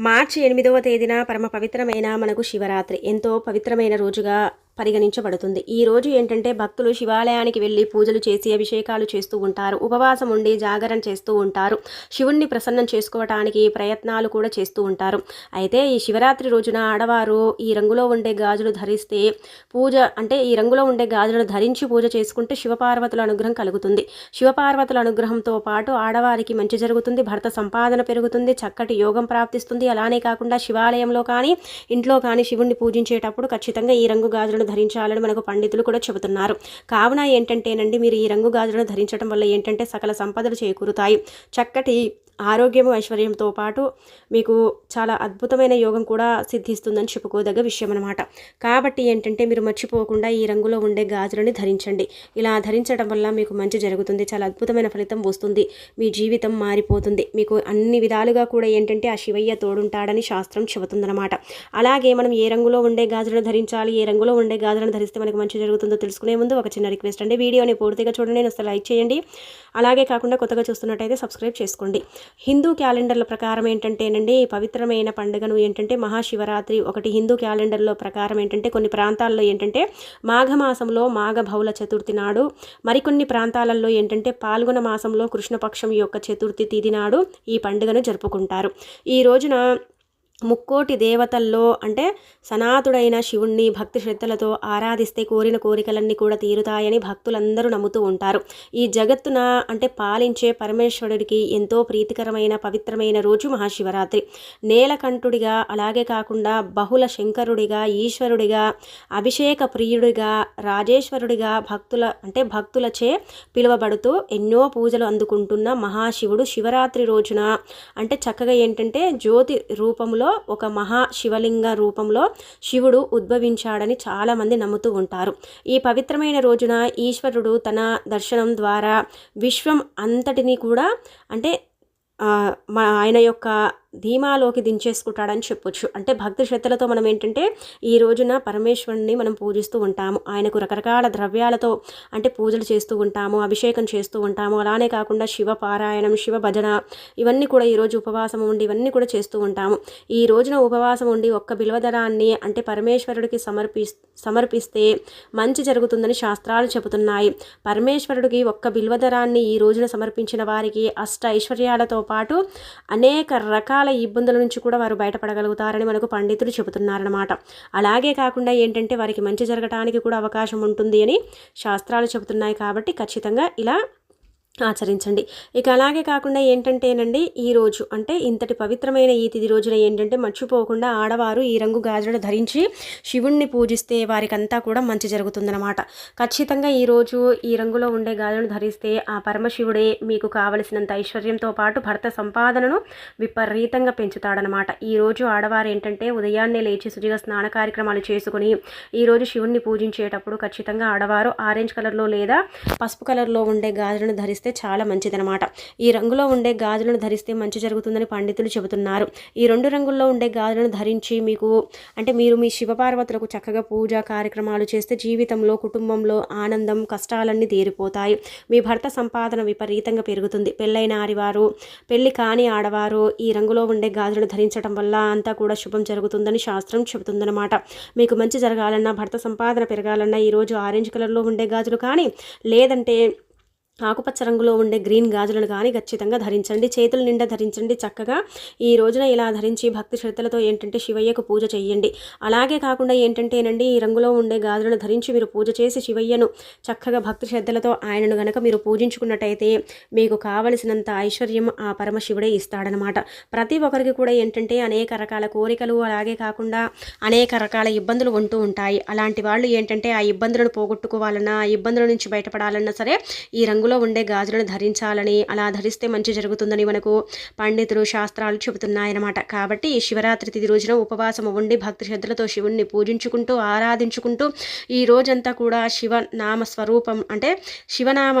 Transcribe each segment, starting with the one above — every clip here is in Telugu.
మార్చి ఎనిమిదవ తేదీన పరమ పవిత్రమైన మనకు శివరాత్రి. ఎంతో పవిత్రమైన రోజుగా పరిగణించబడుతుంది. ఈ రోజు ఏంటంటే భక్తులు శివాలయానికి వెళ్ళి పూజలు చేసి అభిషేకాలు చేస్తూ ఉంటారు. ఉపవాసం ఉండి జాగరణ చేస్తూ ఉంటారు. శివుణ్ణి ప్రసన్నం చేసుకోవటానికి ప్రయత్నాలు కూడా చేస్తూ ఉంటారు. అయితే ఈ శివరాత్రి రోజున ఆడవారు ఈ రంగులో ఉండే గాజులు ధరిస్తే పూజ అంటే ఈ రంగులో ఉండే గాజులను ధరించి పూజ చేసుకుంటే శివపార్వతుల అనుగ్రహం కలుగుతుంది. శివపార్వతుల అనుగ్రహంతో పాటు ఆడవారికి మంచి జరుగుతుంది భర్త సంపాదన పెరుగుతుంది చక్కటి యోగం ప్రాప్తిస్తుంది. అలానే కాకుండా శివాలయంలో కానీ ఇంట్లో కానీ శివుణ్ణి పూజించేటప్పుడు ఖచ్చితంగా ఈ రంగు గాజులను ధరించాలని మనకు పండితులు కూడా చెబుతున్నారు. కావున ఏంటంటేనండి మీరు ఈ రంగు గాజులను ధరించడం వల్ల ఏంటంటే సకల సంపదలు చేకూరుతాయి. చక్కటి ఆరోగ్యము ఐశ్వర్యంతో పాటు మీకు చాలా అద్భుతమైన యోగం కూడా సిద్ధిస్తుందని చెప్పుకోదగ్గ విషయం అనమాట కాబట్టి ఏంటంటే మీరు మర్చిపోకుండా ఈ రంగులో ఉండే గాజులని ధరించండి. ఇలా ధరించడం వల్ల మీకు మంచి జరుగుతుంది. చాలా అద్భుతమైన ఫలితం వస్తుంది. మీ జీవితం మారిపోతుంది. మీకు అన్ని విధాలుగా కూడా ఏంటంటే ఆ శివయ్య తోడుంటాడని శాస్త్రం చెబుతుందన్నమాట. అలాగే మనం ఏ రంగులో ఉండే గాజులను ధరించాలి ఏ రంగులో ఉండే గాజులను ధరిస్తే మనకు మంచి జరుగుతుందో తెలుసుకునే ముందు ఒక చిన్న రిక్వెస్ట్ అండి. వీడియోని పూర్తిగా చూడండి. నేను అసలు లైక్ చేయండి. అలాగే కాకుండా కొత్తగా చూస్తున్నట్టయితే సబ్స్క్రైబ్ చేసుకోండి. హిందూ క్యాలెండర్ల ప్రకారం ఏంటంటేనండి పవిత్రమైన పండుగను ఏంటంటే మహాశివరాత్రి ఒకటి హిందూ క్యాలెండర్లో ప్రకారం ఏంటంటే కొన్ని ప్రాంతాల్లో ఏంటంటే మాఘమాసంలో మాఘ బహుళ చతుర్థి నాడు మరికొన్ని ప్రాంతాలలో ఏంటంటే పాల్గొన మాసంలో కృష్ణపక్షం యొక్క చతుర్థి తిథి నాడు ఈ పండుగను జరుపుకుంటారు. ఈ రోజున ముక్కోటి దేవతల్లో అంటే సనాతుడైన శివుణ్ణి భక్తి శ్రద్ధలతో ఆరాధిస్తే కోరిన కోరికలన్నీ కూడా తీరుతాయని భక్తులందరూ నమ్ముతూ ఉంటారు. ఈ జగత్తున అంటే పాలించే పరమేశ్వరుడికి ఎంతో ప్రీతికరమైన పవిత్రమైన రోజు మహాశివరాత్రి. నేలకంఠుడిగా అలాగే కాకుండా బహుళ శంకరుడిగా ఈశ్వరుడిగా అభిషేక ప్రియుడిగా రాజేశ్వరుడిగా భక్తుల అంటే భక్తులచే పిలువబడుతూ ఎన్నో పూజలు అందుకుంటున్న మహాశివుడు శివరాత్రి రోజున. అంటే చక్కగా ఏంటంటే జ్యోతి రూపంలో ఒక మహా శివలింగ రూపంలో శివుడు ఉద్భవించాడని చాలామంది నమ్ముతూ ఉంటారు. ఈ పవిత్రమైన రోజున ఈశ్వరుడు తన దర్శనం ద్వారా విశ్వం అంతటినీ కూడా అంటే మా ఆయన యొక్క ధీమాలోకి దించేసుకుంటాడని చెప్పొచ్చు. అంటే భక్తి శ్రద్ధలతో మనం ఏంటంటే ఈ రోజున పరమేశ్వరుని మనం పూజిస్తూ ఉంటాము. ఆయనకు రకరకాల ద్రవ్యాలతో అంటే పూజలు చేస్తూ ఉంటాము అభిషేకం చేస్తూ ఉంటాము. అలానే కాకుండా శివ పారాయణం శివ భజన ఇవన్నీ కూడా ఈరోజు ఉపవాసం ఉండి ఇవన్నీ కూడా చేస్తూ ఉంటాము. ఈ రోజున ఉపవాసం ఉండి ఒక్క బిల్వదరాన్ని అంటే పరమేశ్వరుడికి సమర్పి సమర్పిస్తే మంచి జరుగుతుందని శాస్త్రాలు చెబుతున్నాయి. పరమేశ్వరుడికి ఒక్క బిల్వదరాన్ని ఈ రోజున సమర్పించిన వారికి అష్ట ఐశ్వర్యాలతో పాటు అనేక రకాల ఇబ్బందుల నుంచి కూడా వారు బయటపడగలుగుతారని మనకు పండితులు చెబుతున్నారన్నమాట. అలాగే కాకుండా ఏంటంటే వారికి మంచి జరగటానికి కూడా అవకాశం ఉంటుంది అని శాస్త్రాలు చెబుతున్నాయి కాబట్టి ఖచ్చితంగా ఇలా ఆచరించండి. ఇక అలాగే కాకుండా ఏంటంటేనండి ఈ రోజు అంటే ఇంతటి పవిత్రమైన ఈ తిది రోజున ఏంటంటే మర్చిపోకుండా ఆడవారు ఈ రంగు గాజులను ధరించి శివుణ్ణి పూజిస్తే వారికంతా కూడా మంచి జరుగుతుందన్నమాట. ఖచ్చితంగా ఈ రోజు ఈ రంగులో ఉండే గాజులను ధరిస్తే ఆ పరమశివుడే మీకు కావలసినంత ఐశ్వర్యంతో పాటు భర్త సంపాదనను విపరీతంగా పెంచుతాడనమాట ఈ రోజు ఆడవారు ఏంటంటే ఉదయాన్నే లేచి శుచిగా స్నాన కార్యక్రమాలు చేసుకుని ఈరోజు శివుణ్ణి పూజించేటప్పుడు ఖచ్చితంగా ఆడవారు ఆరెంజ్ కలర్లో లేదా పసుపు కలర్లో ఉండే గాజులను ధరిస్తే చాలా మంచిదనమాట ఈ రంగులో ఉండే గాజులను ధరిస్తే మంచి జరుగుతుందని పండితులు చెబుతున్నారు. ఈ రెండు రంగుల్లో ఉండే గాజులను ధరించి మీకు అంటే మీరు మీ శివపార్వతులకు చక్కగా పూజ కార్యక్రమాలు చేస్తే జీవితంలో కుటుంబంలో ఆనందం కష్టాలన్నీ తీరిపోతాయి. మీ భర్త సంపాదన విపరీతంగా పెరుగుతుంది. పెళ్ళైన ఆరివారు పెళ్ళి కాని ఆడవారు ఈ రంగులో ఉండే గాజులను ధరించడం వల్ల అంతా కూడా శుభం జరుగుతుందని శాస్త్రం చెబుతుందన్నమాట. మీకు మంచి జరగాలన్నా భర్త సంపాదన పెరగాలన్నా ఈరోజు ఆరెంజ్ కలర్లో ఉండే గాజులు కానీ లేదంటే ఆకుపచ్చ రంగులో ఉండే గ్రీన్ గాజులను కానీ ఖచ్చితంగా ధరించండి. చేతుల నిండా ధరించండి చక్కగా. ఈ రోజున ఇలా ధరించి భక్తి శ్రద్ధలతో ఏంటంటే శివయ్యకు పూజ చేయండి అలాగే కాకుండా ఏంటంటేనండి ఈ రంగులో ఉండే గాజులను ధరించి మీరు పూజ చేసి శివయ్యను చక్కగా భక్తి శ్రద్ధలతో ఆయనను గనక మీరు పూజించుకున్నట్టయితే మీకు కావలసినంత ఐశ్వర్యం ఆ పరమశివుడే ఇస్తాడనమాట. ప్రతి ఒక్కరికి కూడా ఏంటంటే అనేక రకాల కోరికలు అలాగే కాకుండా అనేక రకాల ఇబ్బందులు ఉంటూ ఉంటాయి. అలాంటి వాళ్ళు ఏంటంటే ఆ ఇబ్బందులను పోగొట్టుకోవాలన్నా ఆ ఇబ్బందుల నుంచి బయటపడాలన్నా సరే ఈ రంగులు ఉండే గాజులను ధరించాలని అలా ధరిస్తే మంచి జరుగుతుందని మనకు పండితులు శాస్త్రాలు చెబుతున్నాయన్నమాట. కాబట్టి ఈ శివరాత్రి తిది రోజున ఉపవాసం ఉండి భక్తి శ్రద్ధలతో శివుణ్ణి పూజించుకుంటూ ఆరాధించుకుంటూ ఈ రోజంతా కూడా శివనామ స్వరూపం అంటే శివనామ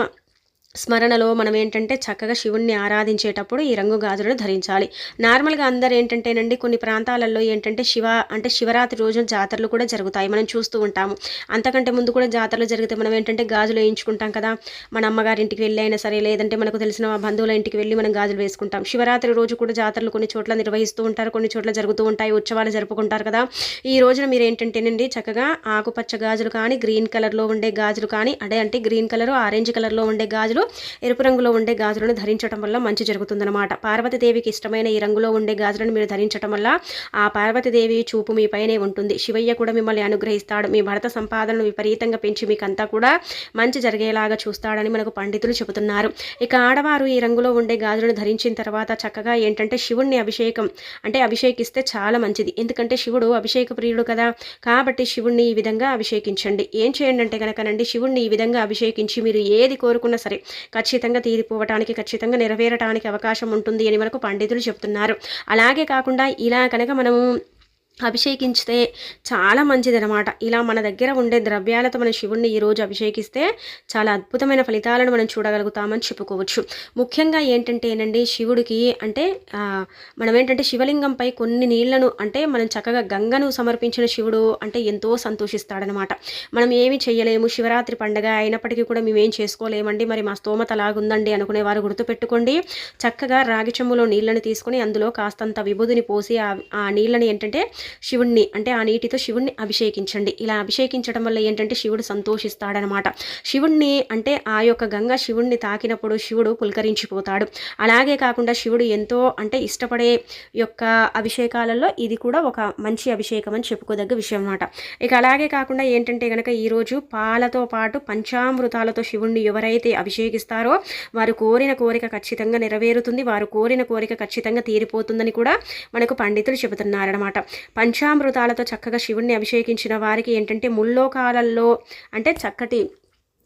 స్మరణలో మనం ఏంటంటే చక్కగా శివుణ్ణి ఆరాధించేటప్పుడు ఈ రంగు గాజులను ధరించాలి. నార్మల్గా అందరు ఏంటంటేనండి కొన్ని ప్రాంతాలలో ఏంటంటే శివ అంటే శివరాత్రి రోజున జాతరలు కూడా జరుగుతాయి. మనం చూస్తూ ఉంటాము. అంతకంటే ముందు కూడా జాతరలు జరిగితే మనం ఏంటంటే గాజులు వేయించుకుంటాం కదా. మన అమ్మగారి ఇంటికి వెళ్ళి అయినా సరే లేదంటే మనకు తెలిసిన బంధువుల ఇంటికి వెళ్ళి మనం గాజులు వేసుకుంటాం. శివరాత్రి రోజు కూడా జాతరలు కొన్ని చోట్ల నిర్వహిస్తూ ఉంటారు కొన్ని చోట్ల జరుగుతూ ఉంటాయి ఉత్సవాలు జరుపుకుంటారు కదా. ఈ రోజున మీరు ఏంటంటేనండి చక్కగా ఆకుపచ్చ గాజులు కానీ గ్రీన్ కలర్లో ఉండే గాజులు కానీ అదే అంటే గ్రీన్ కలర్ ఆరెంజ్ కలర్లో ఉండే గాజులు ఎరుపు రంగులో ఉండే గాజులను ధరించడం వల్ల మంచి జరుగుతుందన్నమాట. పార్వతీదేవికి ఇష్టమైన ఈ రంగులో ఉండే గాజులను మీరు ధరించడం వల్ల ఆ పార్వతీదేవి చూపు మీ పైనే ఉంటుంది. శివయ్య కూడా మిమ్మల్ని అనుగ్రహిస్తాడు. మీ భర్త సంపాదనను విపరీతంగా పెంచి మీకంతా కూడా మంచి జరిగేలాగా చూస్తాడని మనకు పండితులు చెబుతున్నారు. ఇక ఆడవారు ఈ రంగులో ఉండే గాజులను ధరించిన తర్వాత చక్కగా ఏంటంటే శివుణ్ణి అభిషేకం అంటే అభిషేకిస్తే చాలా మంచిది. ఎందుకంటే శివుడు అభిషేక ప్రియుడు కదా. కాబట్టి శివుణ్ణి ఈ విధంగా అభిషేకించండి. ఏం చేయండి అంటే కనుకనండి శివుణ్ణి ఈ విధంగా అభిషేకించి మీరు ఏది కోరుకున్నా సరే ఖచ్చితంగా తీరిపోవటానికి ఖచ్చితంగా నెరవేరటానికి అవకాశం ఉంటుంది అని మనకు పండితులు చెప్తున్నారు. అలాగే కాకుండా ఇలా కనుక మనము అభిషేకించితే చాలా మంచిదనమాట ఇలా మన దగ్గర ఉండే ద్రవ్యాలతో మన శివుణ్ణి ఈరోజు అభిషేకిస్తే చాలా అద్భుతమైన ఫలితాలను మనం చూడగలుగుతామని చెప్పుకోవచ్చు. ముఖ్యంగా ఏంటంటే ఏనండి శివుడికి అంటే మనం ఏంటంటే శివలింగంపై కొన్ని నీళ్ళను అంటే మనం చక్కగా గంగను సమర్పించిన శివుడు అంటే ఎంతో సంతోషిస్తాడనమాట మనం ఏమి చేయలేము శివరాత్రి పండగ అయినప్పటికీ కూడా మేమేం చేసుకోలేమండి మరి మా స్తోమత లాగుందండి అనుకునే వారు గుర్తుపెట్టుకోండి. చక్కగా రాగి చెమ్ములో నీళ్ళను తీసుకొని అందులో కాస్తంత విభూదిని పోసి ఆ నీళ్ళని ఏంటంటే శివుణ్ణి అంటే ఆ నీటితో శివుణ్ణి అభిషేకించండి. ఇలా అభిషేకించడం వల్ల ఏంటంటే శివుడు సంతోషిస్తాడనమాట. శివుణ్ణి అంటే ఆ యొక్క గంగ శివుణ్ణి తాకినప్పుడు శివుడు పులకరించిపోతాడు. అలాగే కాకుండా శివుడు ఎంతో అంటే ఇష్టపడే యొక్క అభిషేకాలలో ఇది కూడా ఒక మంచి అభిషేకం అని చెప్పుకోదగ్గ విషయం అనమాట ఇక అలాగే కాకుండా ఏంటంటే కనుక ఈరోజు పాలతో పాటు పంచామృతాలతో శివుణ్ణి ఎవరైతే అభిషేకిస్తారో వారు కోరిన కోరిక ఖచ్చితంగా నెరవేరుతుంది వారు కోరిన కోరిక ఖచ్చితంగా తీరిపోతుందని కూడా మనకు పండితులు చెబుతున్నారనమాట పంచామృతాలతో చక్కగా శివుణ్ణి అభిషేకించిన వారికి ఏంటంటే ముల్లోకాలలో అంటే చక్కటి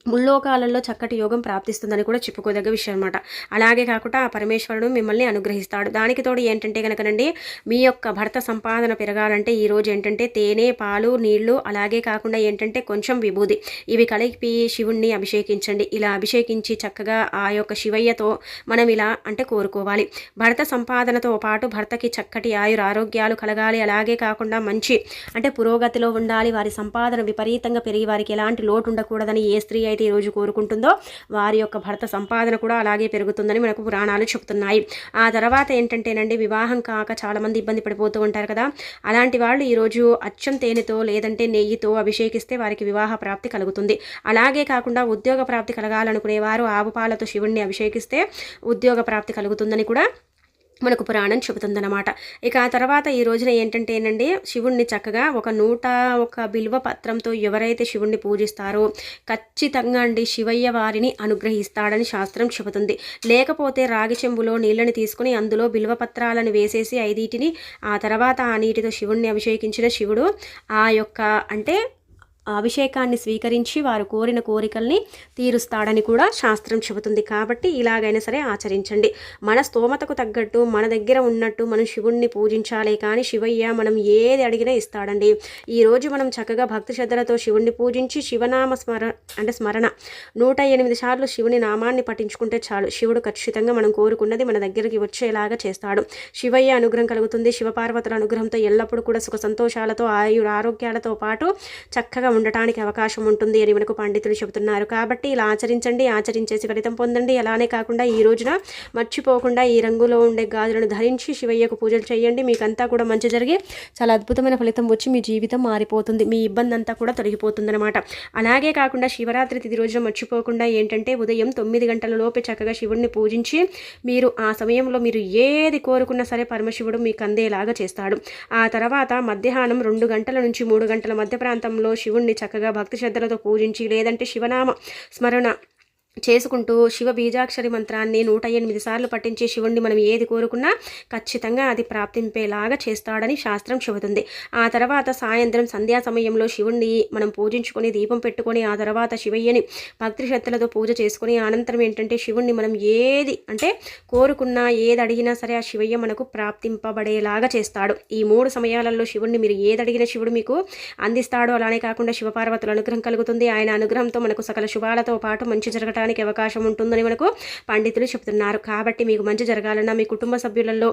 ముల్లోకాలలో చక్కటి యోగం ప్రాప్తిస్తుందని కూడా చెప్పుకోదగ్గ విషయం అనమాట అలాగే కాకుండా ఆ పరమేశ్వరుడు మిమ్మల్ని అనుగ్రహిస్తాడు. దానికి తోడు ఏంటంటే కనుకనండి మీ యొక్క భర్త సంపాదన పెరగాలంటే ఈరోజు ఏంటంటే తేనె పాలు నీళ్ళు అలాగే కాకుండా ఏంటంటే కొంచెం విభూది ఇవి కలిపి శివుణ్ణి అభిషేకించండి. ఇలా అభిషేకించి చక్కగా ఆ యొక్క శివయ్యతో మనం ఇలా అంటే కోరుకోవాలి. భర్త సంపాదనతో పాటు భర్తకి చక్కటి ఆయుర ఆరోగ్యాలు కలగాలి. అలాగే కాకుండా మంచి అంటే పురోగతిలో ఉండాలి. వారి సంపాదన విపరీతంగా పెరిగి వారికి ఎలాంటి లోటు ఉండకూడదని ఏ స్త్రీ అయితే ఈరోజు కోరుకుంటుందో వారి యొక్క భర్త సంపాదన కూడా అలాగే పెరుగుతుందని మనకు పురాణాలు చెప్తున్నాయి. ఆ తర్వాత ఏంటంటేనండి వివాహం కాక చాలామంది ఇబ్బంది పడిపోతూ ఉంటారు కదా. అలాంటి వాళ్ళు ఈరోజు అచ్చం తేనెతో లేదంటే నెయ్యితో అభిషేకిస్తే వారికి వివాహ ప్రాప్తి కలుగుతుంది. అలాగే కాకుండా ఉద్యోగ ప్రాప్తి కలగాలనుకునేవారు ఆవు పాలతో శివుణ్ణి అభిషేకిస్తే ఉద్యోగ ప్రాప్తి కలుగుతుందని కూడా మనకు పురాణం చెబుతుందన్నమాట. ఇక ఆ తర్వాత ఈ రోజున ఏంటంటేనండి శివుణ్ణి చక్కగా ఒక నూట ఒక బిల్వ పత్రంతో ఎవరైతే శివుణ్ణి పూజిస్తారో ఖచ్చితంగా అండి శివయ్య వారిని అనుగ్రహిస్తాడని శాస్త్రం చెబుతుంది. లేకపోతే రాగి చెంబులో నీళ్ళని తీసుకుని అందులో బిల్వపత్రాలను వేసేసి ఐదీటిని ఆ తర్వాత ఆ నీటితో శివుణ్ణి అభిషేకించిన శివుడు ఆ యొక్క అంటే అభిషేకాన్ని స్వీకరించి వారు కోరిన కోరికల్ని తీరుస్తాడని కూడా శాస్త్రం చెబుతుంది. కాబట్టి ఇలాగైనా సరే ఆచరించండి. మన స్తోమతకు తగ్గట్టు మన దగ్గర ఉన్నట్టు మనం శివుణ్ణి పూజించాలి కానీ శివయ్య మనం ఏది అడిగినా ఇస్తాడండి. ఈరోజు మనం చక్కగా భక్తి శ్రద్ధలతో శివుణ్ణి పూజించి శివనామ స్మర అంటే స్మరణ నూట ఎనిమిది సార్లు శివుని నామాన్ని పఠించుకుంటే చాలు. శివుడు ఖచ్చితంగా మనం కోరుకున్నది మన దగ్గరికి వచ్చేలాగా చేస్తాడు. శివయ్య అనుగ్రహం కలుగుతుంది. శివపార్వతుల అనుగ్రహంతో ఎల్లప్పుడూ కూడా సుఖ సంతోషాలతో ఆయుర ఆరోగ్యాలతో పాటు చక్కగా ఉండటానికి అవకాశం ఉంటుంది అని మనకు పండితులు చెబుతున్నారు. కాబట్టి ఇలా ఆచరించండి ఆచరించేసి ఫలితం పొందండి. అలానే కాకుండా ఈ రోజున మర్చిపోకుండా ఈ రంగులో ఉండే గాజులను ధరించి శివయ్యకు పూజలు చేయండి. మీకంతా కూడా మంచి జరిగి చాలా అద్భుతమైన ఫలితం వచ్చి మీ జీవితం మారిపోతుంది. మీ ఇబ్బంది అంతా కూడా తొలగిపోతుందనమాట అలాగే కాకుండా శివరాత్రి తిది రోజున మర్చిపోకుండా ఏంటంటే ఉదయం తొమ్మిది గంటల లోపే చక్కగా శివుడిని పూజించి మీరు ఆ సమయంలో మీరు ఏది కోరుకున్నా సరే పరమశివుడు మీకు అందేలాగా చేస్తాడు. ఆ తర్వాత మధ్యాహ్నం రెండు గంటల నుంచి మూడు గంటల మధ్య ప్రాంతంలో శివుని శివుణ్ణి చక్కగా భక్తి శ్రద్ధలతో పూజించి లేదంటే శివనామ స్మరణ చేసుకుంటూ శివ బీజాక్షరి మంత్రాన్ని నూట ఎనిమిది సార్లు పట్టించి శివుణ్ణి మనం ఏది కోరుకున్నా ఖచ్చితంగా అది ప్రాప్తింపేలాగా చేస్తాడని శాస్త్రం చెబుతుంది. ఆ తర్వాత సాయంత్రం సంధ్యా సమయంలో శివుణ్ణి మనం పూజించుకొని దీపం పెట్టుకొని ఆ తర్వాత శివయ్యని భక్తి శ్రద్ధలతో పూజ చేసుకొని అనంతరం ఏంటంటే శివుణ్ణి మనం ఏది అంటే కోరుకున్నా ఏది అడిగినా సరే ఆ శివయ్య మనకు ప్రాప్తింపబడేలాగా చేస్తాడు. ఈ మూడు సమయాలలో శివుణ్ణి మీరు ఏది అడిగిన శివుడు మీకు అందిస్తాడో. అలానే కాకుండా శివపార్వతుల అనుగ్రహం కలుగుతుంది. ఆయన అనుగ్రహంతో మనకు సకల శుభాలతో పాటు మంచి జరగటానికి పొందడానికి అవకాశం ఉంటుందని మనకు పండితులు చెబుతున్నారు కాబట్టి మీకు మంచి జరగాలన్నా మీ కుటుంబ సభ్యులలో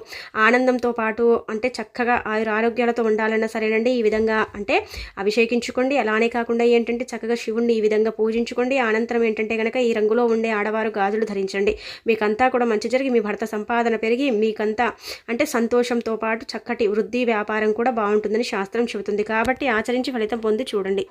ఆనందంతో పాటు అంటే చక్కగా ఆయుర ఆరోగ్యాలతో ఉండాలన్నా సరేనండి. ఈ విధంగా అంటే అభిషేకించుకోండి. అలానే కాకుండా ఏంటంటే చక్కగా శివుణ్ణి ఈ విధంగా పూజించుకోండి. అనంతరం ఏంటంటే కనుక ఈ రంగులో ఉండే ఆడవారు గాజులు ధరించండి. మీకంతా కూడా మంచి జరిగి మీ భర్త సంపాదన పెరిగి మీకంతా అంటే సంతోషంతో పాటు చక్కటి వృద్ధి వ్యాపారం కూడా బాగుంటుందని శాస్త్రం చెబుతుంది. కాబట్టి ఆచరించి ఫలితం పొంది చూడండి.